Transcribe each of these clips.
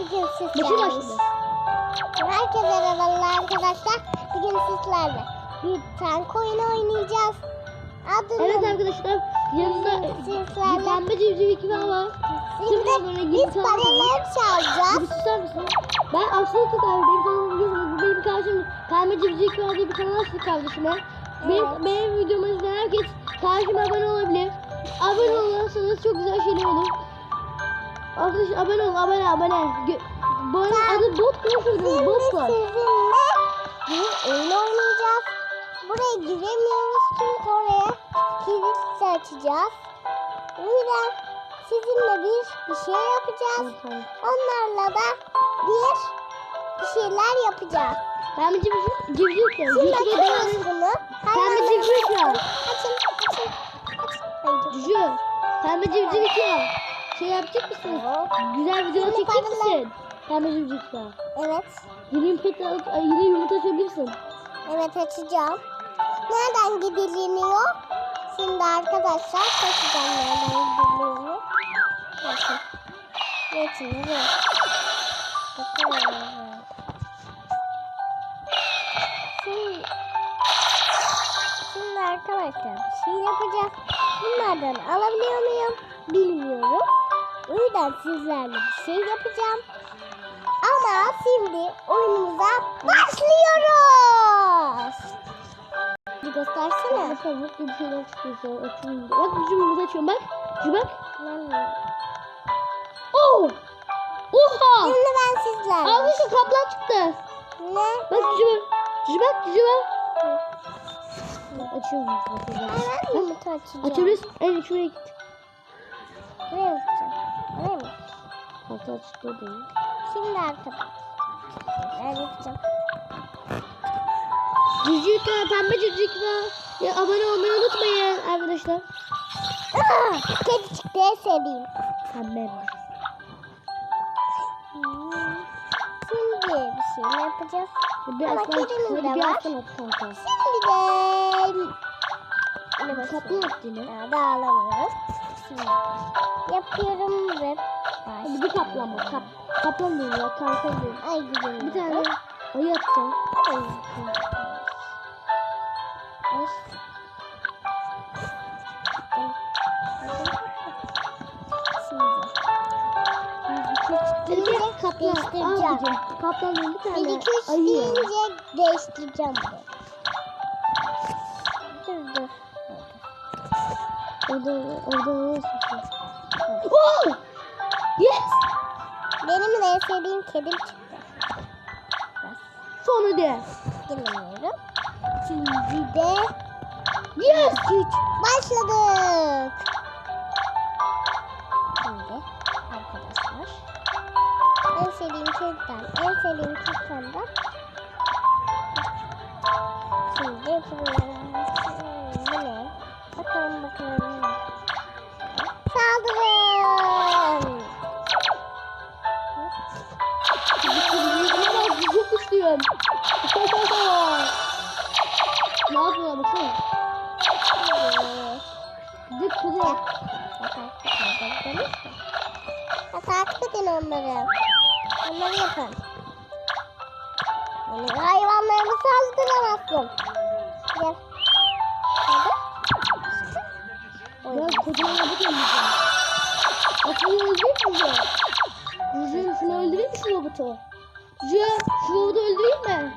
Bugün sizlerle. Herkese merhabalar arkadaşlar. Bugün sizlerle bir tank oyunu oynayacağız. Adını Evet arkadaşlar yanında Sizlerle- bir pembe civciv iki var. Şimdi biz paraları çalacağız. Bir susar mısın? Ben Aslı Tukar. Benim kanalım benim kardeşim Pembe Civciv iki var diye bir kanal açtı kardeşime. Benim, Evet. benim videomu izleyen herkes kardeşime abone olabilir. Abone olursanız çok güzel şeyler olur. Arkadaşlar abone olun abone abone. Gö- Bu arada adı bot konuşuyoruz. Şimdi Bot var. sizinle bir oyun oynayacağız. Buraya giremiyoruz çünkü oraya kilit açacağız. O yüzden sizinle bir, bir şey yapacağız. Onlarla da bir, bir şeyler yapacağız. Pembe Civciv Civciv var. Şimdi açıyoruz bunu. Pembe civciv var. Açın, açın, açın. Cücü. Pembe Civciv iki var. Şey yapacak mısınız? Güzel videolar Şimdi çekecek paralar- misin? Pembe. Evet, Yeni alıp ay, yine yumurta açabilirsin. evet açacağım. Nereden gidiliniyor? Şimdi arkadaşlar açacağım nereden gidiliniyor. Bakın. Geçin. Bakın. Şimdi, şimdi arkadaşlar bir şey yapacağız. Bunlardan alabiliyor muyum? Bilmiyorum. O yüzden sizlerle bir şey yapacağım. Ama şimdi oyunumuza başlıyoruz. Bir göstersene. Bir şeyler çıkıyor şu an. Açıyorum. Bak cücü yumurta açıyorum bak. Bak. Oh! Oha! Şimdi ben sizlerle. Abi şu kaplan çıktı. Ne? Bak cücü bak. Cücü bak cücü bak. Açıyorum. Açacağım. Açıyoruz. En şuraya git. Kaplan çıktı değil. Şimdi arkadaşlar. Yapacağım. Cücük. Pembe cücük var. Ya abone olmayı unutmayın arkadaşlar. Aa, kedi çıktı en sevdiğim. Pembe mi? Şimdi bir şey mi yapacağız? Bir Ama aslan çıktı. de Bir var. aslan kanka. Şimdi de... Ne basıyorum? attı yine. Ya. Şimdi yapıyorum ve Hadi bir kaplan bu. Kap, kaplan değil ya. Kanka değil. Ay güzel. Bir tane ayı atacağım. Ay, Ay. Şimdi Bir de kaplan. değiştireceğim. Bir Bir tane iki üç ayı. deyince değiştireceğim. Dur dur. Orada, orada ne yapıyorsun? Oh! Yes! Benim de en sevdiğim kedim çıktı. Sonra de. Dinlemiyorum. Şimdi de Yes! güç başladık. Şimdi arkadaşlar en sevdiğim kediden en sevdiğim kediden Şimdi yapıyorum. Bu ne? Bakalım bakalım. Saldırın. Çok güçlüyüm. ne yapıyorlar baksana. Dik kuzey. Ya takip edin onları. Onları yapın. Benim hayvanlarımı saldıramazsın. Gel. Hadi. Ben kocaman yapı temizleyeceğim. Aslında öldüreyim mi Cüce? Cüce şunu öldüreyim mi şu robotu? Cüce şu robotu öldüreyim mi?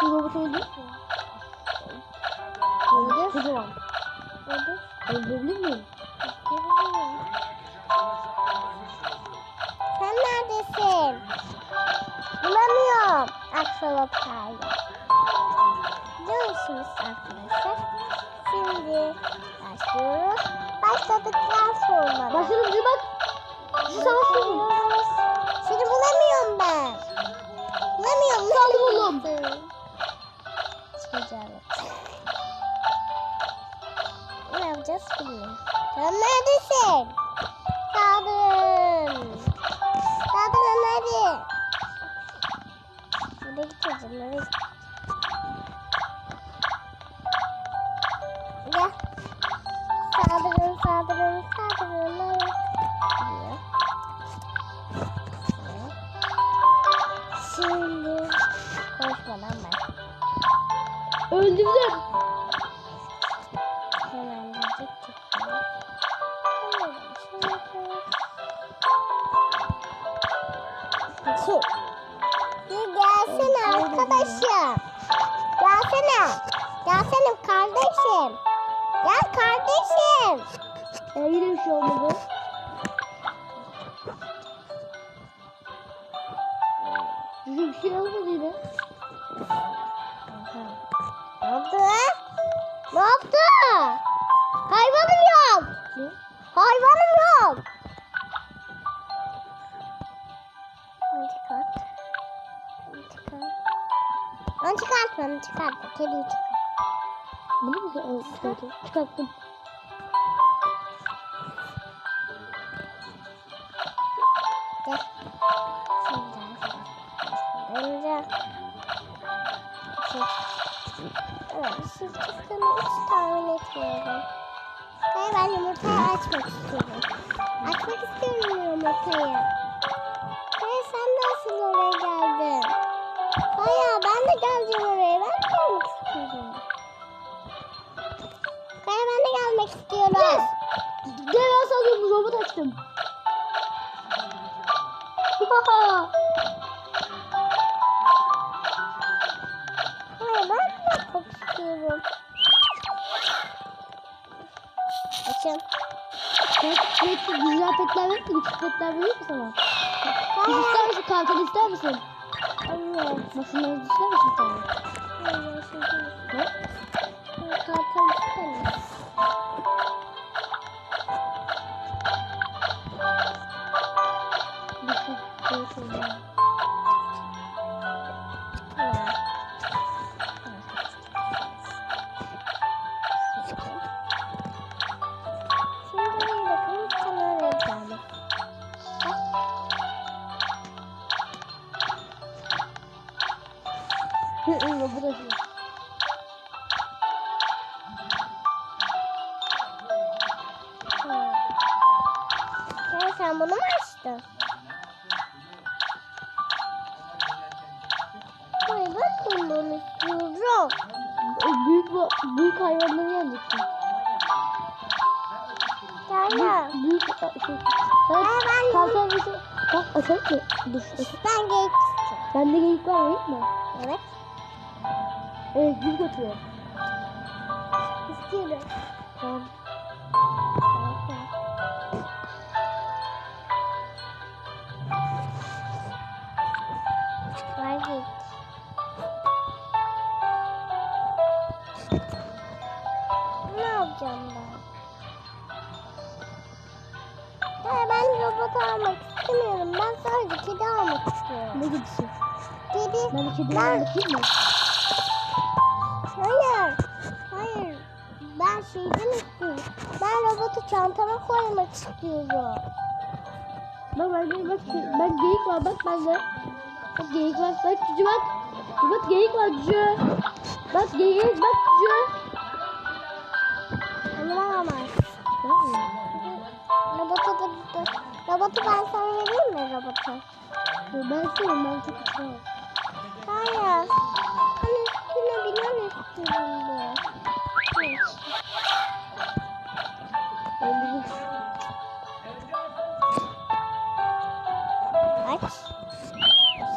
Şu robotu öldüreyim mi? Öldür. Kocaman. Öldür. Öldürebilir miyim? Sen neredesin? Bulamıyorum. Aksolotlarla. yapacağız bilmiyorum. Tamam neredesin? Sabrım. Sabrım hadi. Nereye gideceğim? Nereye gideceğim? Gel. Sabrım sabrım sabrım. Hayır. Şimdi konuşmadan ben. Öldürdüm. Bir gelsene arkadaşım. Gelsene. Gelsene kardeşim. Gel kardeşim. Ee, yine bir şey olmadı. Çocuğum bir şey olmadı yine. Onu çıkart, onu çıkart. Kediyi çıkart. Bunu mu evet, çıkarttım? Gel. Şimdi Evet, siz çıktığını hiç tahmin etmiyorum. Hayır ben yumurtayı açmak istiyorum. Açmak istiyorum yumurtayı. Devasa alıyorum robot açtım. Hayır ben de yapmak istiyorum. Açın. Pet, pet, güzel petler verir mi? Küçük petler verir mi sana? Kız Hayır. ister misin? Kartal ister misin? Evet. Maşınları ister misin sen? Hayır, şimdi. Ne? Kartal istemiyorum. Bir açıyor. Ya sen bunu mu açtın? Ben bunu istiyorum. Büyük, büyük hayvanları yeneceksin. Ya. Büyük, büyük şey. Sen Hayır ben, kartal bir şey. Bak açalım ki. Dur. ben geyik istiyorum. Bende geyik var değil mi? Evet. Evet, biz götürüyor. İstiyorum. Tamam. Robot almak istemiyorum. Ben sadece kedi almak istiyorum. Ne gidişi? Kedi. Ben de kediyi Ben- anlatayım mı? Hayır. Hayır. Ben şeyden istiyorum. Ben robotu çantama koymak istiyorum. Bak ben geyik bak. Ben geyik var bak bende. Bak geyik var. Bak cücü bak. Bak geyik var cücü. Bak geyik bak cücü. Onu alamaz. Tamam mı? Robotu da, da robotu ben sana vereyim mi robotu? Dur, Ben istiyorum ben çok istiyorum. Hayır. Ben üstüne binen istiyorum bu. Hiç. Aç.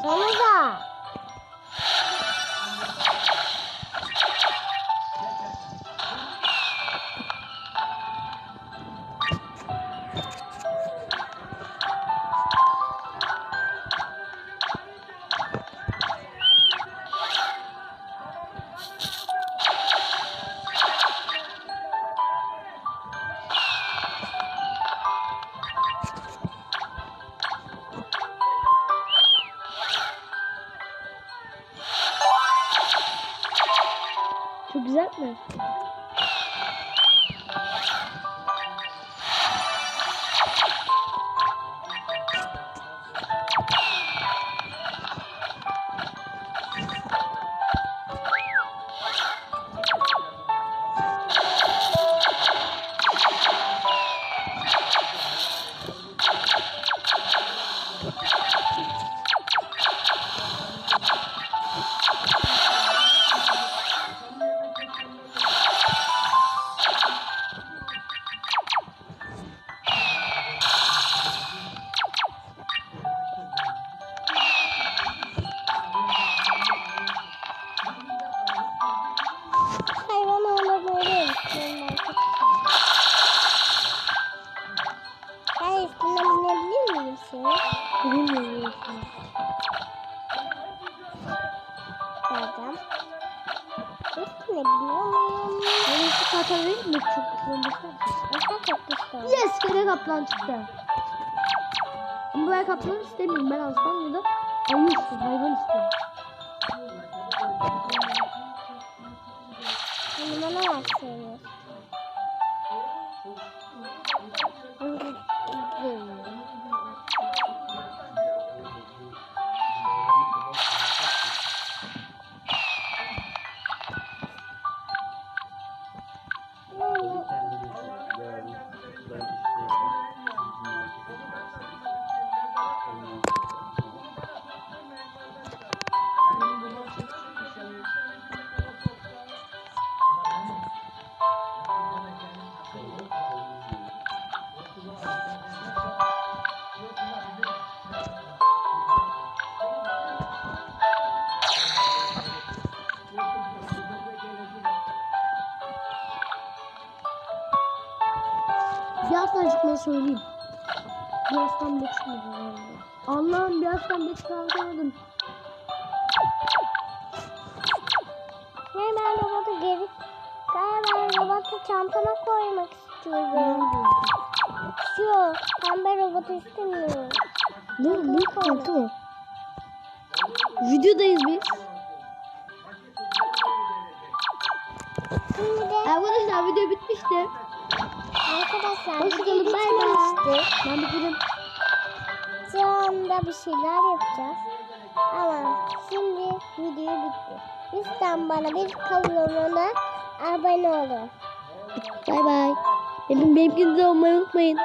Sana da. Bilmiyorum. Geldim. Üstüne biliyor muyum? Hani şu kartal verir mi? Çok güzel. Yes kare kaplan çıktı. Ama ben kaplan istemiyorum. Ben aslan ya da ayı istiyorum. Hayvan istiyorum. Hani bana Bir aslan çıkmayı söyleyeyim. Bir aslan bile çıkmadı. Allah'ım bir aslan bile çıkartamadım. Ne ben robotu geri... Galiba robotu çantama koymak istiyorum. Şu pembe robotu istemiyorum. Ne? Ne mı? Videodayız biz. Arkadaşlar video bitmişti. Arkadaşlar bay bay. bitmişti. Ben. Şu anda bir şeyler yapacağız. Ama şimdi video bitti. Lütfen bana bir kanalıma abone olun. Bay bay. Benim benimkini de olmayı unutmayın.